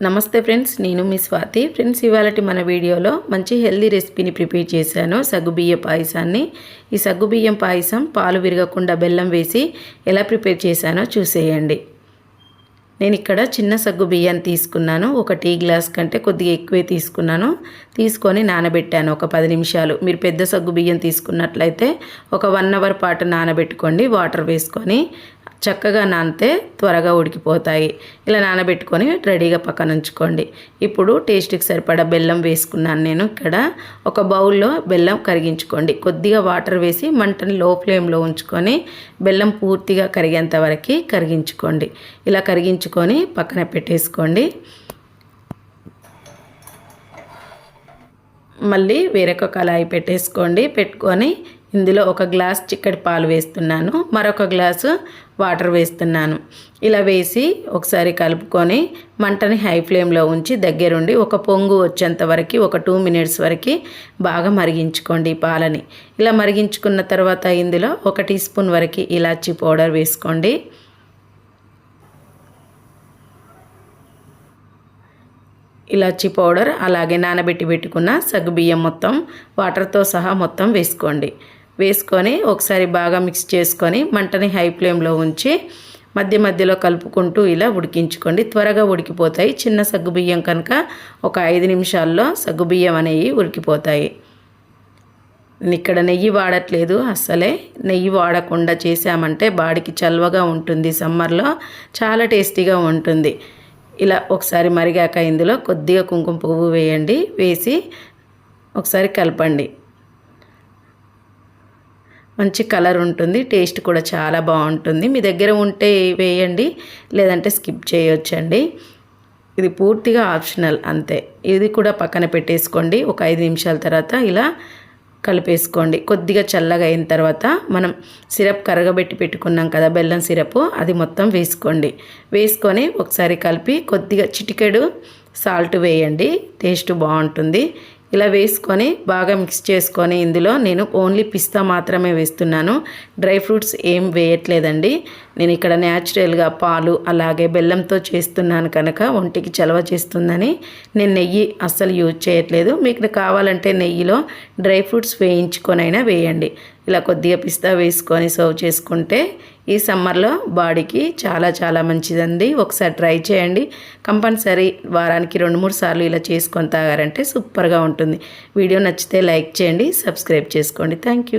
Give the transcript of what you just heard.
నమస్తే ఫ్రెండ్స్ నేను మీ స్వాతి. ఫ్రెండ్స్ ఇవాళటి మన వీడియోలో మంచి హెల్దీ రెసిపీని ప్రిపేర్ చేశాను. సగ్గుబియ్య పాయసాన్ని. ఈ సగ్గుబియ్యం పాయసం పాలు విరగకుండా బెల్లం వేసి ఎలా ప్రిపేర్ చేశానో చూసేయండి. నేను ఇక్కడ చిన్న సగ్గు బియ్యాన్ని తీసుకున్నాను. ఒక టీ గ్లాస్ కంటే కొద్దిగా ఎక్కువే తీసుకున్నాను. తీసుకొని నానబెట్టాను ఒక పది నిమిషాలు. మీరు పెద్ద సగ్గు బియ్యం తీసుకున్నట్లయితే ఒక వన్ అవర్ పాటు నానబెట్టుకోండి. వాటర్ వేసుకొని చక్కగా నానితే త్వరగా ఉడికిపోతాయి. ఇలా నానబెట్టుకొని రెడీగా పక్కన ఉంచుకోండి. ఇప్పుడు టేస్ట్కి సరిపడా బెల్లం వేసుకున్నాను నేను. ఇక్కడ ఒక బౌల్లో బెల్లం కరిగించుకోండి. కొద్దిగా వాటర్ వేసి మంటని లో ఫ్లేమ్లో ఉంచుకొని బెల్లం పూర్తిగా కరిగేంత వరకు కరిగించుకోండి. ఇలా కరిగించుకొని పక్కన పెట్టేసుకోండి. మళ్ళీ వేరొక కళాయి పెట్టేసుకోండి. పెట్టుకొని ఇందులో ఒక గ్లాస్ చిక్కటి పాలు వేస్తున్నాను. మరొక గ్లాసు వాటర్ వేస్తున్నాను. ఇలా వేసి ఒకసారి కలుపుకొని మంటని హై ఫ్లేమ్లో ఉంచి దగ్గరుండి ఒక పొంగు వచ్చేంత వరకు ఒక టూ మినిట్స్ వరకు బాగా మరిగించుకోండి పాలని. ఇలా మరిగించుకున్న తర్వాత ఇందులో ఒక టీ స్పూన్ వరకు ఇలాచీ పౌడర్ వేసుకోండి. ఇలాచీ పౌడర్ అలాగే నానబెట్టి పెట్టుకున్న సగ్గుబియ్యం మొత్తం వాటర్తో సహా మొత్తం వేసుకోండి. వేసుకొని ఒకసారి బాగా మిక్స్ చేసుకొని మంటని హై ఫ్లేమ్లో ఉంచి మధ్య మధ్యలో కలుపుకుంటూ ఇలా ఉడికించుకోండి. త్వరగా ఉడికిపోతాయి. చిన్న సగ్గుబియ్యం కనుక ఒక ఐదు నిమిషాల్లో సగ్గుబియ్యం అనేవి ఉడికిపోతాయి. ఇక్కడ నెయ్యి వాడట్లేదు. అస్సలే నెయ్యి వాడకుండా చేసామంటే బాడీకి చల్వగా ఉంటుంది. సమ్మర్లో చాలా టేస్టీగా ఉంటుంది. ఇలా ఒకసారి మరిగాక ఇందులో కొద్దిగా కుంకుమ పువ్వు వేయండి. వేసి ఒకసారి కలపండి. మంచి కలర్ ఉంటుంది టేస్ట్ కూడా చాలా బాగుంటుంది. మీ దగ్గర ఉంటే వేయండి లేదంటే స్కిప్ చేయొచ్చండి. ఇది పూర్తిగా ఆప్షనల్ అంతే. ఇది కూడా పక్కన పెట్టేసుకోండి ఒక ఐదు నిమిషాల తర్వాత ఇలా కలిపేసుకోండి. కొద్దిగా చల్లగా అయిన తర్వాత మనం సిరప్ కరగబెట్టి పెట్టుకున్నాం కదా బెల్లం సిరప్ అది మొత్తం వేసుకోండి. వేసుకొని ఒకసారి కలిపి కొద్దిగా చిటికెడు సాల్ట్ వేయండి టేస్ట్ బాగుంటుంది. ఇలా వేసుకొని బాగా మిక్స్ చేసుకొని ఇందులో నేను ఓన్లీ పిస్తా మాత్రమే వేస్తున్నాను. డ్రై ఫ్రూట్స్ ఏం వేయట్లేదండి. నేను ఇక్కడ న్యాచురల్గా పాలు అలాగే బెల్లంతో చేస్తున్నాను కనుక ఒంటికి చలవ చేస్తుందని నేను నెయ్యి అస్సలు యూజ్ చేయట్లేదు. మీకు కావాలంటే నెయ్యిలో డ్రై ఫ్రూట్స్ వేయించుకొనైనా వేయండి. ఇలా కొద్దిగా పిస్తా వేసుకొని సర్వ్ చేసుకుంటే ఈ సమ్మర్లో బాడీకి చాలా చాలా మంచిదండి. ఒకసారి ట్రై చేయండి. కంపల్సరీ వారానికి రెండు మూడు సార్లు ఇలా చేసుకొని తాగారంటే సూపర్గా ఉంటుంది. వీడియో నచ్చితే లైక్ చేయండి సబ్స్క్రైబ్ చేసుకోండి. Thank you.